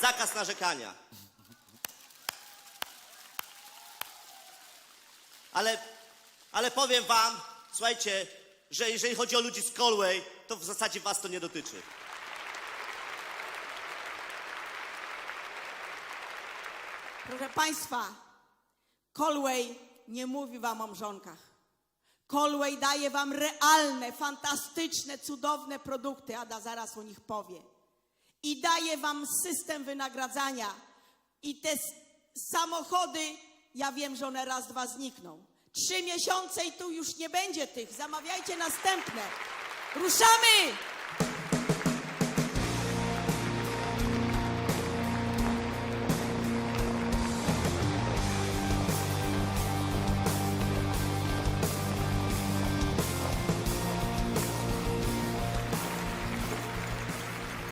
zakaz narzekania. Ale, ale powiem wam, słuchajcie, że jeżeli chodzi o ludzi z Colway, to w zasadzie was to nie dotyczy. Proszę Państwa, Colway nie mówi Wam o mrzonkach. Colway daje Wam realne, fantastyczne, cudowne produkty, Ada zaraz o nich powie. I daje Wam system wynagradzania. I te samochody, ja wiem, że one raz, dwa znikną. Trzy miesiące i tu już nie będzie tych. Zamawiajcie następne. Ruszamy!